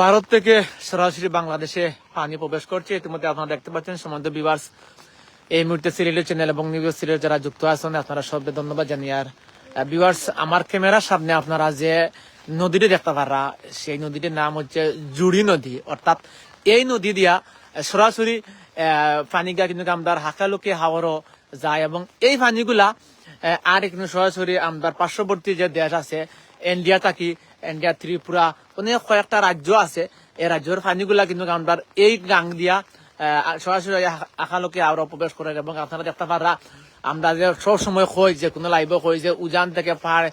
ভারত থেকে সরাসরি বাংলাদেশে পানি প্রবেশ করছে। ইতিমধ্যে আপনারা দেখতে পাচ্ছেন সমান্ত বিভার্স এই মুহূর্তে সিরিয়ালের চ্যানেল এবং নিউজ সিরিয়াল যারা যুক্ত আছেন আপনারা সবকে ধন্যবাদ জানিয়ে আর বিভার্স আমার ক্যামেরার সামনে আপনারা যে নদীটি দেখতে পারা সেই নদীটির নাম হচ্ছে জুড়ি নদী। অর্থাৎ এই নদী দিয়া সরাসরি আহ, পানিগা কিন্তু আমরা হাকালুকি হাওয়ারও যায় এবং এই পানিগুলা আর এখানে সরাসরি আমার পার্শ্ববর্তী যে দেশ আছে ইন্ডিয়া থাকি ইন্ডিয়া ত্রিপুরা, অনেক কয়েকটা রাজ্য আছে। এই রাজ্যের পানিগুলা কিন্তু আমরা এই গাং দিয়া সরাসরি আখালোকে আরও প্রবেশ করে এবং আপনারা দেখতে পারা, আমরা যে সব সময় কই যে কোনো লাইভ কই যে উজান থেকে পাহাড়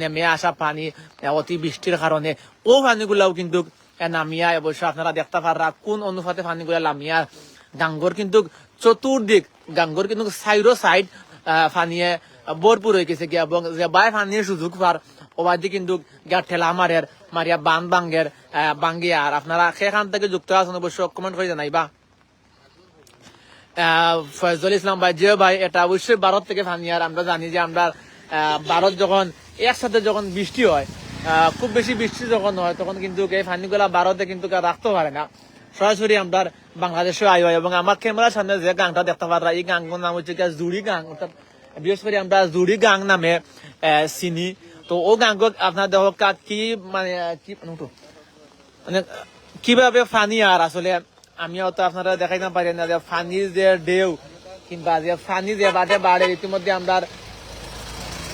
নেমে আসা পানি অতি বৃষ্টির কারণে, ও পানিগুলাও কিন্তু নামিয়া অবশ্য আপনারা দেখতে পারা কোন অনুপাতে পানিগুলা নামিয়া গাঙ্গর কিন্তু চতুর্দিক, গাঙ্গর কিন্তু সাইডো সাইড ফানিয়ে ভরপুর হয়ে গেছে গিয়া। এবং বাই ফানিয়ে সুযোগ পার ওবাদি কিন্তু গিয়া ঠেলা মারের, মারিয়া বান বাঙ্গের বাঙ্গি আর আপনারা সেখান থেকে যুক্ত আছেন অবশ্য কমেন্ট করে জানাইবা। ফয়জুল ইসলাম ভাই যে ভাই, এটা অবশ্যই ভারত থেকে ফানিয়ার আমরা জানি যে আমরা ভারত যখন একসাথে যখন বৃষ্টি হয় খুব বেশি বৃষ্টি যখন হয়, তখন কিন্তু এই ফানিগুলা ভারতে কিন্তু রাখতে পারে না। সরাসরি আমরা বাংলাদেশে আই হয় এবং আমার ক্যামেরার সামনে যে গানটা দেখতে পারা এই গানগুলোর নাম হচ্ছে জুড়ি গান অর্থাৎ বিশেষ করে আমরা জুড়ি গাং নামে চিনি। তো ও গাঙ্গ আপনার দেহ কি মানে কি মানে কীভাবে ফানি আর আসলে? আমিও তো আপনারা দেখাইতে পারি না যে ফানি যে ঢেউ, কিংবা যে ফানি যে বাদে বাড়ে, ইতিমধ্যে আমরা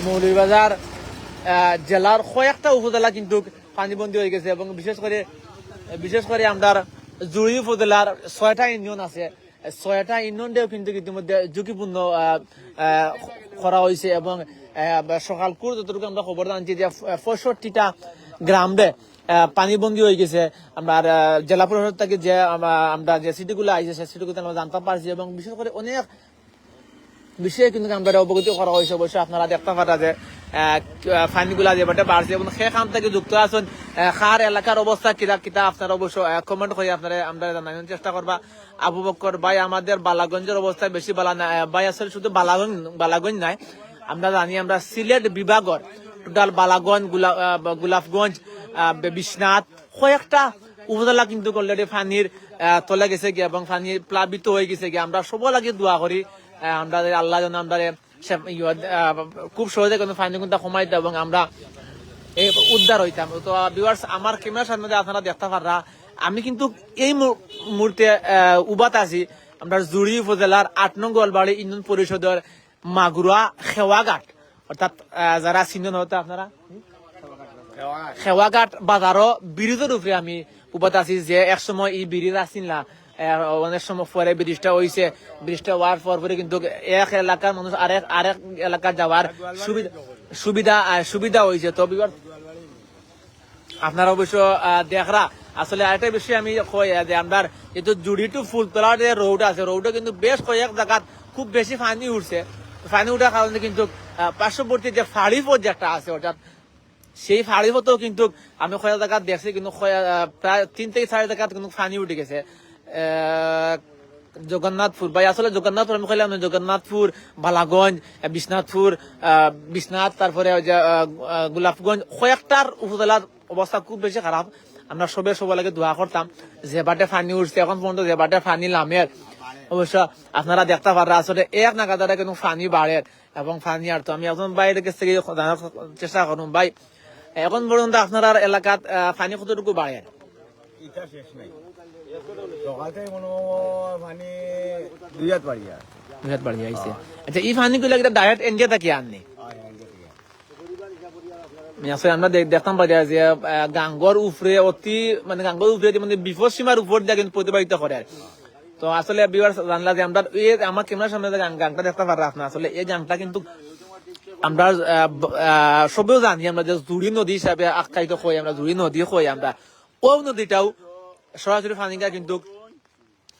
মৌলভীবাজার জেলার কয়েকটা উপজেলা কিন্তু পানিবন্দী হয়ে গেছে এবং বিশেষ করে বিশেষ করে আমরা জুড়ি উপজেলার ছয়টা ইউনিয়ন আছে। ছয়টা ইউনিয়নটাও কিন্তু ইতিমধ্যে ঝুঁকিপূর্ণ করা হয়েছে এবং সকাল কুর যতটুকু আমরা খবর জানছি যে পঁয়ষট্টিটা গ্রামে পানিবন্দী হয়ে গেছে। আমরা জেলা পরিষদ থেকে যে আমরা- যে সিটিগুলো আইছে সেই সিটিগুলো আমরা জানতে পারছি এবং বিশেষ করে অনেক বিষয়ে কিন্তু আমরা অবগতি করা হয়েছে অবশ্যই আপনারা দেখতে পারা যে ফাইনগুলা যে বাটে বাড়ছে এবং সেখান থেকে যুক্ত আছেন। খার এলাকার অবস্থা কিরা কিতা আপনারা অবশ্য কমেন্ট করে আপনারা আমরা জানানোর চেষ্টা করবা আবু বক্কর ভাই আমাদের বালাগঞ্জের অবস্থা বেশি বালা না ভাই আসলে শুধু বালাগঞ্জ বালাগঞ্জ নাই। আমরা জানি আমরা সিলেট বিভাগর টোটাল বালাগঞ্জ গোলা- গোলাপগঞ্জ বিশ্বনাথ কয়েকটা উপজেলা কিন্তু অলরেডি আহ, তলে গেছে গিয়ে এবং পানি প্লাবিত হয়ে গেছে গিয়ে। আমরা সব লাগে দোয়া করি আমরা আল্লাহ যেন আমরা খুব সহজে কিন্তু ফাইন কিন্তু কমাই দেয় এবং আমরা এই উদ্ধার হইতাম। তো ভিউয়ার্স আমার ক্যামেরার সামনে আপনারা দেখতে পাররা আমি কিন্তু এই মুহূর্তে উবাত আছি। আমরা জুড়ি উপজেলার আট নং গোয়ালবাড়ি ইউনিয়ন পরিষদের মাগুরা খেওয়াঘাট। অর্থাৎ যারা চিনেন হয়তো আপনারা? খেওয়াঘাট। বাজারও ব্রিজের উপরে আমি উপাত আছি যে এক সময় এই ব্রিজ আসিল না অনেক সময় পরে ব্রিজটা হয়েছে ব্রিজটা হওয়ার পর পরে কিন্তু এক এলাকার মানুষ আরেক আরেক এলাকা যাওয়ার সুবিধা সুবিধা সুবিধা হয়েছে তো আপনারা অবশ্য দেখরা। আসলে আরেকটা বিষয় আমি কই যে আমরা যেহেতু জুড়ি টু ফুলতলার যে রোড আছে রোডে কিন্তু বেশ কয়েক জায়গাত খুব বেশি পানি উঠছে। পানি উঠার কারণে কিন্তু পার্শ্ববর্তী যে ফাড়ি পথ যে একটা আছে, অর্থাৎ সেই ফাড়ি কিন্তু আমি কয়েক জায়গাত দেখছি, কিন্তু প্রায় তিন থেকে চারি জায়গাত কিন্তু পানি উঠে গেছে। জগন্নাথপুর। ভাই, আসলে জগন্নাথপুর, আমি কইলাম জগন্নাথপুর, বালাগঞ্জ বিশ্বনাথপুর বিশ্বনাথ, তারপরে গোলাপগঞ্জ, কয়েকটার উপজেলার অবস্থা খুব বেশি খারাপ। আমরা সবে লাগে দোয়া করতাম যে বাটে ফানি উঠছে, এখন পর্যন্ত যে বাটে ফানি নামের অবশ্য আপনারা দেখতে পারেন আসলে এক নাগাদারে কিন্তু ফানি বাড়ে। এবং ফানি আর তো, আমি এখন বাইরের কাছ থেকে জানার চেষ্টা করুন ভাই। এখন পর্যন্ত আপনার এলাকাত ফানি কতটুকু বাড়ে? সকাল থেকে মনে দুই হাত বাড়ি আর বিরাট বাড়ি আইছে আচ্ছা এই ফানি গুলো ডাইরেক্ট ইন্ডিয়া থেকে আননি আসলে আমরা দেখতাম পারি যে গাঙ্গর উপরে অতি মানে গাঙ্গর উপরে মানে বিপদ সীমার উপর দিয়ে কিন্তু প্রতিবাহিত করে আর। তো আসলে জানলা যে আমরা আমার ক্যামেরার সামনে গানটা দেখতে পারা আপনার আসলে এই গানটা কিন্তু আমরা সবেও জানি আমরা যে জুড়ি নদী হিসাবে আখ্যায়িত হই আমরা জুড়ি নদী হই আমরা ও নদীটাও সরাসরি ফানিকা কিন্তু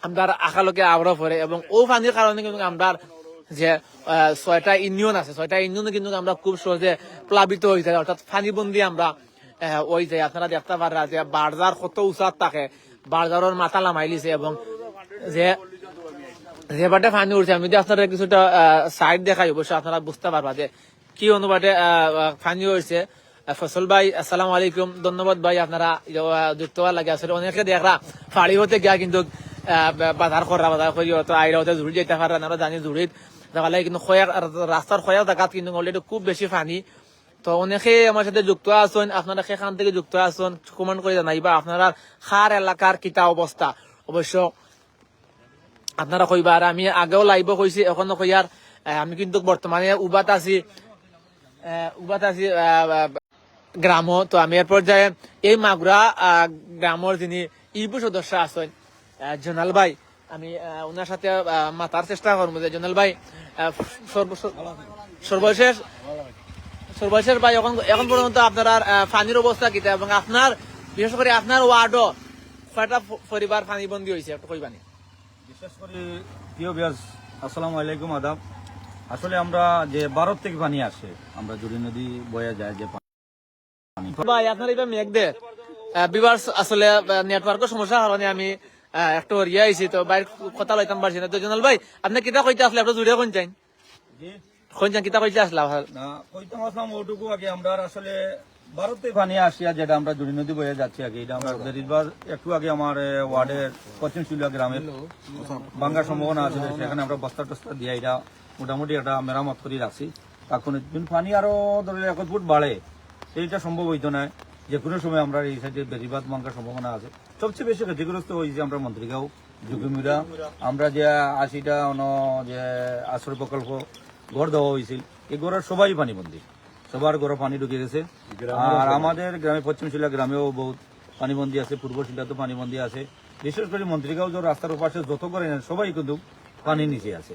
আমরা আশালোকে আবরা পড়ে এবং ও পানির কারণে কিন্তু আমরা যে ছয়টা ইউনিয়ন আছে, ছয়টা ইউনিয়নে কিন্তু আমরা খুব সহজে প্লাবিত হয়ে যায় অর্থাৎ পানিবন্দি আমরা ওই যে আপনারা দেখতে পারা যে বারজার কত উচাত থাকে। বারজারের মাথা লামাইলিছে এবং যে যে বাটে ফানি উঠছে, আমি যদি আপনারা কিছুটা সাইড দেখাই, অবশ্যই আপনারা বুঝতে পারবা যে কি অনুপাতে ফানি হয়েছে। ফসল ভাই, আসসালামু আলাইকুম। ধন্যবাদ ভাই, আপনারা যুক্ত হওয়ার লাগে। আসলে অনেকে দেখরা ফাড়ি হতে গিয়া কিন্তু বাজার করা বাজার করি তো আইরা হতে জুড়ি যেতে পারে আমরা জানি জুড়িত দেখালে কিন্তু খয়ার রাস্তার খয়ার জায়গাত কিন্তু অলরেডি খুব বেশি পানি তো অনেকে আমার সাথে যুক্ত আছেন, আপনারা সেখান থেকে যুক্ত আছেন কমেন্ট করে জানাইবা, আপনারা খার এলাকার কিতা অবস্থা অবশ্য আপনারা কইবা আর আমি আগেও লাইভ কইছি এখনও কইয়ার আমি কিন্তু বর্তমানে উবাত আছি উবাত আছি গ্রাম তো আমি এর পর্যায়ে এই মাগুরা গ্রামের যিনি ইবু সদস্য আছেন জোনাল ভাই, আমি ওনার সাথে মাতার চেষ্টা করব যে জোনাল ভাই সর্বশেষ সর্বশেষ ভাই, এখন এখন পর্যন্ত আপনার পানির অবস্থা কিতা এবং আপনার বিশেষ করে আপনার ওয়ার্ডও কয়টা পরিবার পানিবন্দী হয়েছে একটু কইবানি বিশেষ করে প্রিয় বিয়াস আসসালামু আলাইকুম, আদাব। আসলে আমরা যে ভারত থেকে পানি আসে, আমরা জুড়ি নদী বয়ে যায় যে ভাই আপনার এবার মেঘ দে। বিবার আসলে নেটওয়ার্কের সমস্যার কারণে আমি একটু ইয়ে আইছি তো বাইর কথা লইতাম পারছি না। তো জনাল ভাই আপনি কিতা কইতে আসলে? আপনার জুড়ে কোন চাইন? জি। কোন চান কিতা কইতে আসলা? না কইতাম আসলাম ওটুকু আগে। আমরা আসলে ভারত পানি আসিয়া যেটা আমরা জুড়ি নদী বয়ে যাচ্ছি আগে এটা আমরা বেরিবার একটু আগে আমার ওয়ার্ডের পশ্চিম শিলুয়া গ্রামের ভাঙ্গার সম্ভাবনা আছে সেখানে আমরা বস্তা টস্তা দিয়ে এটা মোটামুটি একটা মেরামত করে রাখছি। তখন পানি আরও ধরে এক ফুট বাড়ে। সেইটা সম্ভব হইতো না। যে কোনো সময় আমরা এই সাইডে বেরিবাদ ভাঙ্গার সম্ভাবনা আছে। সবচেয়ে বেশি ক্ষতিগ্রস্ত হয়েছে আমরা মন্ত্রীগাঁও জুগুমিরা আমরা যে আশিটা অন যে আশ্রয় প্রকল্প ঘর দেওয়া হয়েছিল এই ঘরের সবাই পানিবন্দী সবার ঘরে পানি ঢুকে গেছে। আর আমাদের গ্রামে পশ্চিম শিলা গ্রামেও বহুত পানিবন্দী আছে পূর্ব শিলাতেও পানিবন্দী আছে। বিশেষ করে মন্ত্রীগাঁও যে রাস্তার পাশে যত করে নেন সবাই কিন্তু পানির নিচে আছে।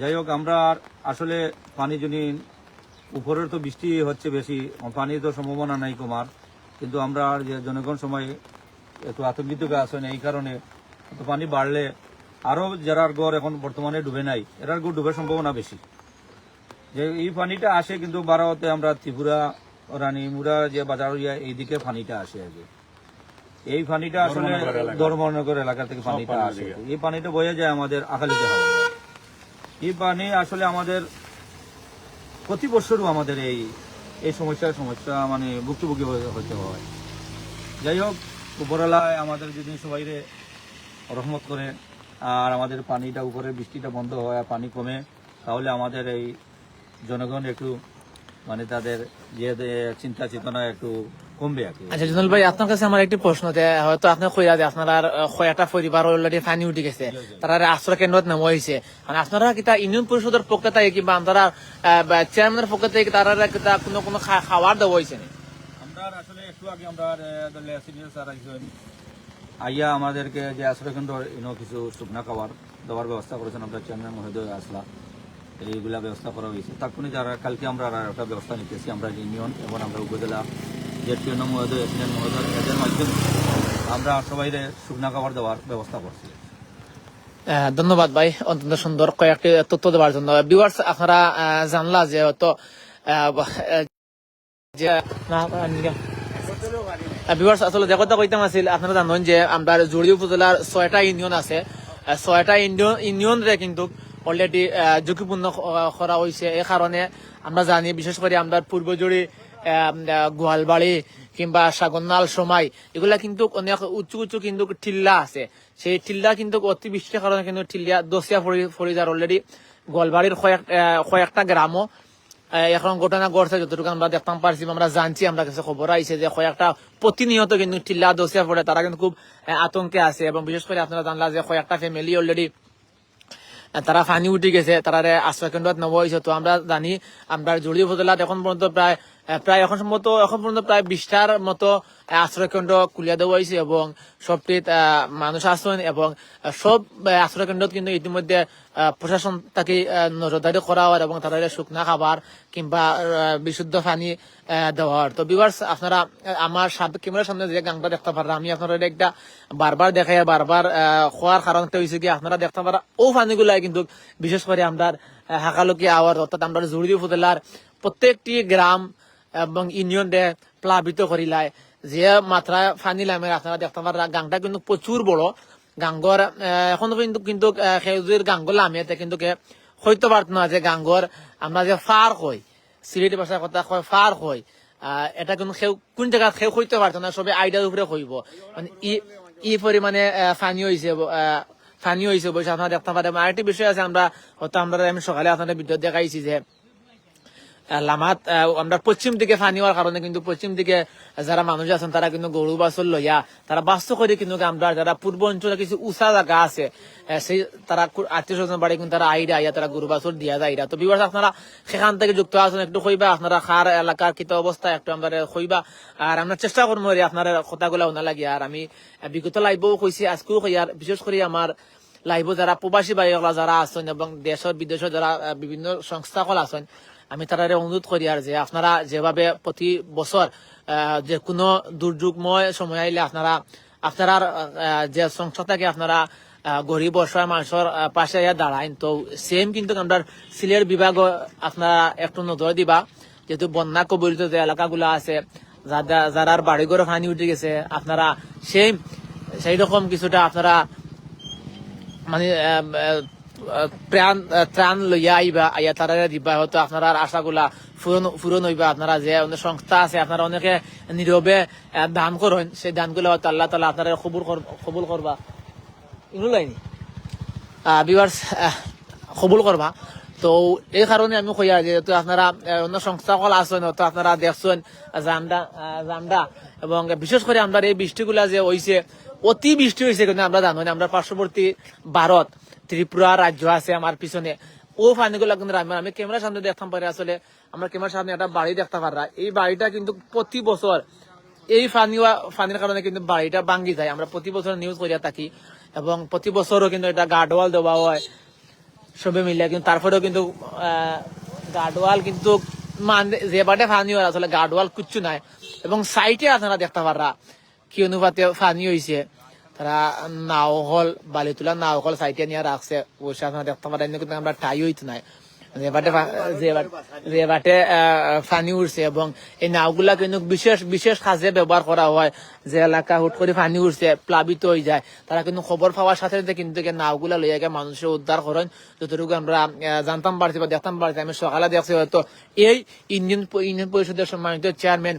যাই হোক আমরা আর আসলে পানি যদি উপরের তো বৃষ্টি হচ্ছে বেশি পানির তো সম্ভাবনা নাই কমার। কিন্তু আমরা যে জনগণ সময় একটু আতঙ্কিত আছেন এই কারণে তো পানি বাড়লে আরও যারার গড় এখন বর্তমানে ডুবে নাই এরার গড় ডুবে সম্ভাবনা বেশি। যে এই পানিটা আসে কিন্তু বারোতে আমরা ত্রিপুরা রানীমুরা যে বাজার ইয়া এইদিকে পানিটা আসে আগে এই পানিটা আসলে ধর্মনগর এলাকা। থেকে পানিটা আসে। এই পানিটা বয়ে যায় আমাদের আকালিতে হবে এই পানি আসলে আমাদের প্রতি বছরও আমাদের এই এই সমস্যার সমস্যা মানে ভুক্তভোগী হতে হয়। যাই হোক, উপরওয়ালায় আমাদের যদি সবাই রহমত করে, আর আমাদের পানিটা উপরে, বৃষ্টিটা বন্ধ হয় আর পানি কমে, তাহলে আমাদের এই জনগণ একটু মানে তাদের যে যে চিন্তা চেতনা একটু কমবে আর আচ্ছা জনাল ভাই আপনার কাছে আমার একটি প্রশ্ন যে হয়তো আপনি কইরা যে আপনার কয়েকটা পরিবার অলরেডি পানি উঠে গেছে। তারা আশ্রয় কেন্দ্রত নামা হয়েছে মানে আপনারা কিতা ইউনিয়ন পরিষদের পক্ষ থেকে কিংবা আপনারা চেয়ারম্যানের পক্ষ থেকে তারা কিতা কোনো কোনো খা- খাবার দেওয়া হয়েছে নি? আমরা আসলে একটু আগে আমরা সিনিয়র স্যার আইয়া আমাদেরকে যে আশ্রয় কেন্দ্র ইনো কিছু শুকনা খাবার দেওয়ার ব্যবস্থা করেছেন আমরা চেয়ারম্যান মহোদয় আসলা। এইগুলা ব্যবস্থা করা হয়েছে তখনই যারা কালকে আমরা একটা ব্যবস্থা নিতেছি আমরা ইউনিয়ন এবং আমরা উপজেলা টিউন মহোদয় এসিডেন্ট মহোদয়, এদের মাধ্যমে আমরা সবাই শুকনা খাবার দেওয়ার ব্যবস্থা করছি। ধন্যবাদ ভাই, অত্যন্ত সুন্দর কয়েকটি তথ্য দেওয়ার জন্য। ভিউয়ার্স আপনারা জানলা যে হয়তো ভিউয়ার্স আসলে যে কথা কইতাম আছিল, আপনারা জানেন যে আমরা জুড়ি উপজেলার ছয়টা ইউনিয়ন আছে। ছয়টা ইউনিয়ন ইউনিয়ন রে কিন্তু অলরেডি ঝুঁকিপূর্ণ করা হয়েছে এই কারণে আমরা জানি, বিশেষ করে আমরা পূর্বজুড়ি গোয়ালবাড়ি কিংবা সাগরনাল সময় এগুলা কিন্তু অনেক উঁচু উঁচু কিন্তু টিল্লা আছে। সেই টিল্লা কিন্তু অতি বৃষ্টির কারণে কিন্তু টিল্লা দশিয়া পড়ে যার অলরেডি গোয়ালবাড়ির কয়েকটা গ্রামও। এখন ঘটনা ঘটছে, যতটুকু আমরা দেখতাম, পারছি, আমরা জানছি, আমরা কাছে খবর আইছে যে কয়েকটা প্রতিনিয়ত কিন্তু টিল্লা দোষিয়া পড়ে তারা কিন্তু খুব আতঙ্কে আছে এবং বিশেষ করে আপনারা জানলা যে কয়েকটা ফ্যামিলি অলরেডি তারা ফানি উঠে গেছে তারা আশ্রয় কেন্দ্রত নেওয়া হয়েছে। তো আমরা জানি, আমরা জড়িয়ে উপজেলাত এখন পর্যন্ত প্রায় প্রায় এখন সম্ভবত এখন পর্যন্ত প্রায় বিশটার মতো আহ, আশ্রয় কেন্দ্র খুলিয়া দেওয়া হয়েছে এবং সবটিত মানুষ আছেন এবং সব আহ, আশ্রয় কেন্দ্রত কিন্তু ইতিমধ্যে প্রশাসন তাকে নজরদারি করা হয় এবং তারা শুকনা খাবার কিংবা বিশুদ্ধ পানি আহ, দেওয়া হয় তো বিভার্স আপনারা আমার ক্যামেরার সামনে যে গানটা দেখতে পারেন আমি আপনারা একটা বারবার দেখাই বারবার খোয়ার কারণটা হয়েছে কি আপনারা দেখতে পারা ও পানিগুলাই কিন্তু বিশেষ করে আমরা হাকালকি আওয়ার অর্থাৎ আমরা জুড়ি উপজেলার প্রত্যেকটি গ্রাম এবং ইউনিয়ন ডে প্লাবিত করিলায়। যে মাত্রা ফানি লামে আপনারা দেখতে পারা গাংটা কিন্তু প্রচুর বড়। গাঙ্গর এখনও কিন্তু কিন্তু সেউজের গাঙ্গর লামিয়াতে কিন্তু হইতে পারত না যে গাঙ্গর আমরা যে ফার কই, সিলেটি ভাষার কথা কয় ফার কই এটা কোন সেও, কোন জায়গাত সেও হইতে পারতো না, সবে আইডিয়ার উপরে হইব। মানে ই ই পরিমাণে ফানি হয়েছে ফানি হয়েছে বসে আপনারা দেখতে পারেন আরেকটি বিষয় আছে, আমরা, হয়তো আমরা আমি সকালে আপনাদের ভিডিও দেখাইছি যে লামাত আমরা পশ্চিম দিকে ফানি হওয়ার কারণে কিন্তু পশ্চিম দিকে যারা মানুষ আছেন তারা কিন্তু গরু বাছর লইয়া তারা বাস্তব করে কিন্তু আমরা যারা পূর্ব অঞ্চলে কিছু উঁচা জায়গা আছে সেই তারা আত্মীয় স্বজন বাড়ি কিন্তু তারা আইডা আইয়া তারা গরু বাছর দিয়া যায় তো বিবার আপনারা সেখান থেকে যুক্ত আছেন, একটু কইবা আপনারা খার এলাকার কিত অবস্থা একটু আমরা কইবা আর আমরা চেষ্টা করব আপনার কথাগুলা ওনা লাগে। আর আমি বিগত লাইবও কইছি আজকেও কই আর বিশেষ করে আমার লাইব যারা প্রবাসী বাইকলা যারা আছেন, এবং দেশের বিদেশের যারা বিভিন্ন সংস্থাকল আছেন আমি তারা অনুরোধ করি আর যে আপনারা যেভাবে প্রতি বছর যে কোনো দুর্যোগময় সময় আইলে আপনারা আপনারা যে সংস্থাটাকে আপনারা আহ, গরিব অসহায় মানুষের পাশে দাঁড়াইন। তো সেম কিন্তু আমরা সিলেট বিভাগ আপনারা একটু নজর দিবা যেহেতু বন্যা কবলিত যে এলাকাগুলো আছে যারা যারার বাড়িঘর হানি উঠে গেছে আপনারা সেম সেই রকম কিছুটা আপনারা মানে প্রাণ ত্রাণ লইয়া আইবা আইয়া তারা দিবা। হয়তো আপনারা আশাগুলা পূরণ পূরণ হইবা। আপনারা যে অনেক সংস্থা আছে আপনারা অনেকে নীরবে দান করেন। সেই দানগুলো হয়তো আল্লাহ তালা আপনারা কবুল কবুল করবা। এগুলো লাইনি বিভার্স কবুল করবা। তো এই কারণে আমি কই আর যেহেতু আপনারা অন্য সংস্থা সকল আছেন হয়তো আপনারা দেখছেন জামদা আহ, জামদা এবং বিশেষ করে আমরা এই বৃষ্টিগুলা যে হইছে অতি বৃষ্টি হয়েছে কিন্তু আমরা জানো আমরা পার্শ্ববর্তী ভারত। ত্রিপুরা রাজ্য আছে আমার পিছনে। ও পানিগুলা কিন্তু আমি আমি ক্যামেরার সামনে দেখতাম পারি আসলে। আমরা ক্যামেরার সামনে একটা বাড়ি দেখতে পারা এই বাড়িটা কিন্তু প্রতি বছর এই ফানি ফানির কারণে কিন্তু বাড়িটা ভাঙ্গি যায়। আমরা প্রতি বছর নিউজ করিয়া থাকি এবং প্রতি বছরও কিন্তু এটা গার্ডওয়াল দেওয়া হয়। সবে মিলে কিন্তু তারপরেও কিন্তু গার্ডওয়াল কিন্তু মান যে বাটে ফানি হয়, আসলে গার্ডওয়াল কিচ্ছু নাই। এবং সাইটে আপনারা দেখতে পারা কি অনুপাতে ফানি হয়েছে তারা নাও হল বালি তোলা নাও হল সাইটে নিয়ে রাখছে। বসে আপনারা দেখতে পারেন কিন্তু আমরা ঠাই হইতে নাই। যে ফানি উঠছে এবং এই নাওগুলা কিন্তু বিশেষ বিশেষ কাজে ব্যবহার করা হয়। যে এলাকা হুট করে ফানি উঠছে প্লাবিত হয়ে যায়। তারা কিন্তু খবর পাওয়ার সাথে সাথে কিন্তু নাওগুলা লইয়া গিয়ে মানুষের উদ্ধার করেন যতটুকু আমরা জানতাম পারছি বা দেখতাম পারছি আমি সকালে দেখছি হয়তো। এই ইন্ডিয়ান ইউনিয়ন পরিষদের সম্মানিত চেয়ারম্যান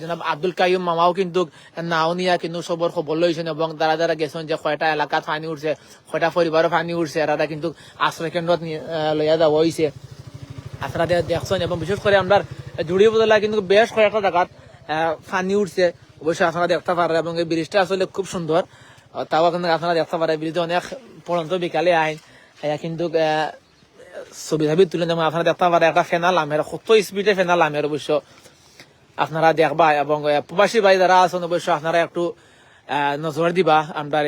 জনাব আব্দুল কাইম মামাও কিন্তু নাও নিয়া কিন্তু সবর খবর লইছেন এবং তারা যারা গেছেন যে কয়টা এলাকাত পানি উঠছে কয়টা পরিবারও পানি উঠছে তারা কিন্তু আশ্রয় আহ, লইয়া যাওয়া হয়েছে আপনারা দে- দেখছেন এবং বিশেষ করে আমরা জুড়ি বদলা কিন্তু বেশ কয়েকটা জায়গাত পানি উঠছে। অবশ্যই আপনারা দেখতে পারেন এবং এই ব্রিজটা আসলে খুব সুন্দর। তাও কিন্তু আপনারা দেখতে পারেন ব্রিজে অনেক পড়ন্ত বিকালে আইন। কিন্তু ছবি ছবি তুলে যেমন আপনারা দেখতে পারেন একটা ফেনাল আমের, কত স্পিডে ফেনাল আমের অবশ্য। আপনারা দেখবা এবং প্রবাসী ভাই যারা আছেন অবশ্য, আপনারা একটু নজর দিবা আমরা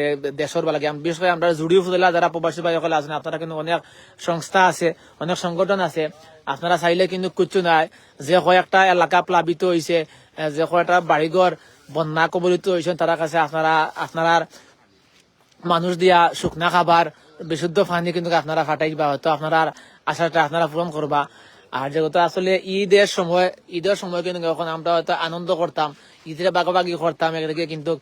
দেশের আম- বিশেষ করে আমরা জুড়ি ফুদলা যারা প্রবাসী ভাই সকলে আছেন আপনারা কিন্তু অনেক সংস্থা আছে, অনেক সংগঠন আছে। আপনারা চাইলে কিন্তু কিচ্ছু নাই। যে কয় কয়েকটা এলাকা প্লাবিত হয়েছে যে কয়েকটা বাড়িঘর বন্যা কবলিত হয়েছে তারা কাছে আপনারা আপনার মানুষ দিয়া শুকনা খাবার, বিশুদ্ধ পানি কিন্তু আপনারা ফাটাইবা হয়তো আপনারা আশাটা আপনারা পূরণ করবা আর যেহেতু আসলে ঈদের সময় ঈদের সময় কিন্তু আমরা হয়তো আনন্দ করতাম ঈদের বাগাবাগি করতাম এদিকে কিন্তু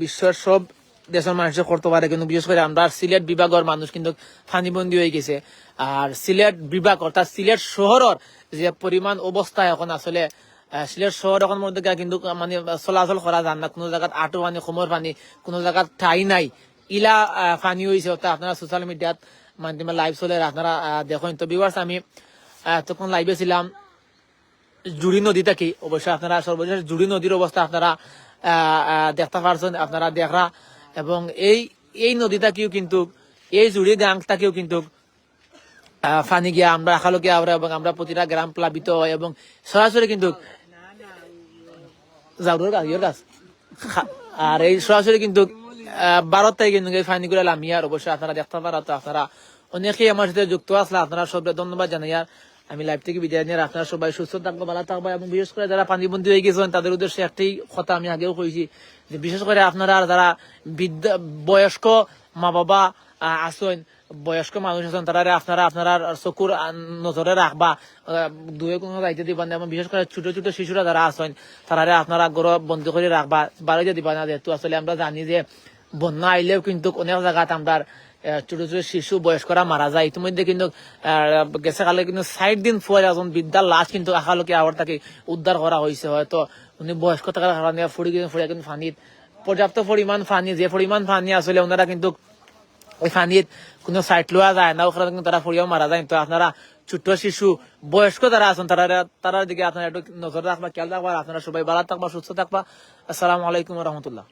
বিশ্বের সব দেশের মানুষের করতে পারে। কিন্তু বিশেষ করে আমরা সিলেট বিভাগের মানুষ কিন্তু ফানিবন্দি হয়ে গেছে। আর সিলেট বিভাগ, অর্থাৎ সিলেট শহরের যে পরিমাণ অবস্থা এখন আসলে সিলেট শহর এখন মধ্যে কিন্তু মানে চলাচল করা যান না। কোনো জায়গাত আটো পানি, কোমর পানি, কোনো জায়গাত ঠাই নাই। ইলা পানি হয়েছে অর্থাৎ আপনারা সোশ্যাল মিডিয়াত মাধ্যমে লাইভ চলে আপনারা দেখেন তো বিভার্স আমি তখন লাইভে ছিলাম। জুড়ি নদী থাকি অবশ্যই আপনারা সর্বশেষ জুড়ি নদীর অবস্থা আপনারা দেখতে পারছেন, আপনারা দেখরা। এবং এই এই নদীটাকেও কিন্তু, এই জুড়ি গাংটাকেও কিন্তু ফানি গিয়া আমরা আখালোকে আমরা এবং আমরা প্রতিটা গ্রাম প্লাবিত হয় এবং সরাসরি কিন্তু আর এই সরাসরি কিন্তু ভারত থেকে কিন্তু এই ফাইনিগুলো লামিয়ার অবশ্যই আপনারা দেখতে পারা তো আপনারা অনেকেই আমার সাথে যুক্ত আসলে আপনারা সবাই ধন্যবাদ জানাই আর আমি লাইভ থেকে বিদায় নিয়ে আপনারা সবাই সুস্থ থাকব ভালো থাকব এবং বিশেষ করে যারা পানিবন্দী হয়ে গেছেন, তাদের উদ্দেশ্যে একটাই কথা আমি আগেও কইছি যে বিশেষ করে আপনারা যারা বিদ্যা বয়স্ক মা বাবা আছেন, বয়স্ক মানুষ আছেন, তারা আপনারা আপনারা চকুর নজরে রাখবা দুয়ে কোনো যাইতে দিবা না এবং বিশেষ করে ছোট ছোট শিশুরা যারা আছেন, তারা আপনারা গরু বন্ধ করে রাখবা, বাড়িতে দিবা না, যেহেতু আসলে আমরা জানি যে বন্যা আইলেও কিন্তু অনেক জায়গাত আমরা ছোট ছোট শিশু, বয়স্করা মারা যায়। ইতিমধ্যে কিন্তু গেছে কালে কিন্তু ষাট দিন পরে একজন বৃদ্ধার লাশ কিন্তু আখালোকে আবার তাকে উদ্ধার করা হয়েছে হয়তো। উনি বয়স্ক থাকার কারণে ফুড়ি কিন্তু ফুড়ে কিন্তু পানিত পর্যাপ্ত পরিমাণ পানি যে পরিমাণ পানি আসলে ওনারা কিন্তু ওই পানিত কোনো সাইট লোয়া যায় না ওখানে কিন্তু তারা ফুড়িয়েও মারা যায়। তো আপনারা ছোট্ট শিশু, বয়স্ক যারা আছেন, তারা তারার দিকে আপনারা একটু নজর রাখবা খেয়াল রাখবা আপনারা সবাই ভালো থাকবা, সুস্থ থাকবা। আসসালামু আলাইকুম রহমতুল্লাহ।